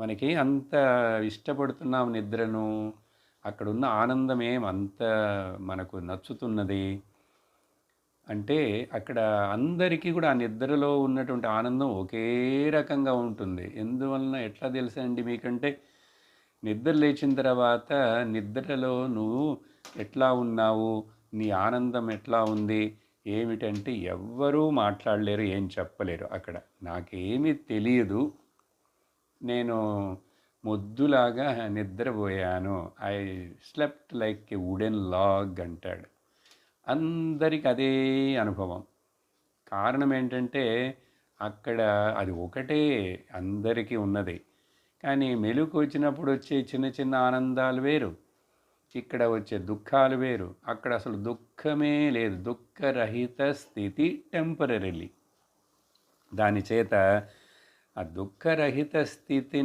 మనకి అంత ఇష్టపడుతున్నాం నిద్రను అక్కడున్న ఆనందం ఏం అంత మనకు నచ్చుతున్నది? అంటే అక్కడ అందరికీ కూడా ఆ నిద్రలో ఉన్నటువంటి ఆనందం ఒకే రకంగా ఉంటుంది. ఎందువలన ఎట్లా తెలుసా అండి మీకంటే నిద్ర లేచిన తర్వాత నిద్రలో నువ్వు ఎట్లా ఉన్నావు? నీ ఆనందం ఎట్లా ఉంది? ఏమిటంటే ఎవ్వరూ మాట్లాడలేరు ఏం చెప్పలేరు అక్కడ. నాకేమీ తెలియదు. నేను మొద్దులాగా నిద్రపోయాను. I slept like a wooden log అంటాడు. అందరికి అదే అనుభవం. కారణం ఏంటంటే అక్కడ అది ఒకటే అందరికీ ఉన్నది. కానీ మెలుకు వచ్చినప్పుడు వచ్చే చిన్న చిన్న ఆనందాలు వేరు. ఇక్కడ వచ్చే దుఃఖాలు వేరు. అక్కడ అసలు దుఃఖమే లేదు. దుఃఖరహిత స్థితి టెంపరీలీ దాని చేత ఆ దుఃఖరహిత స్థితిని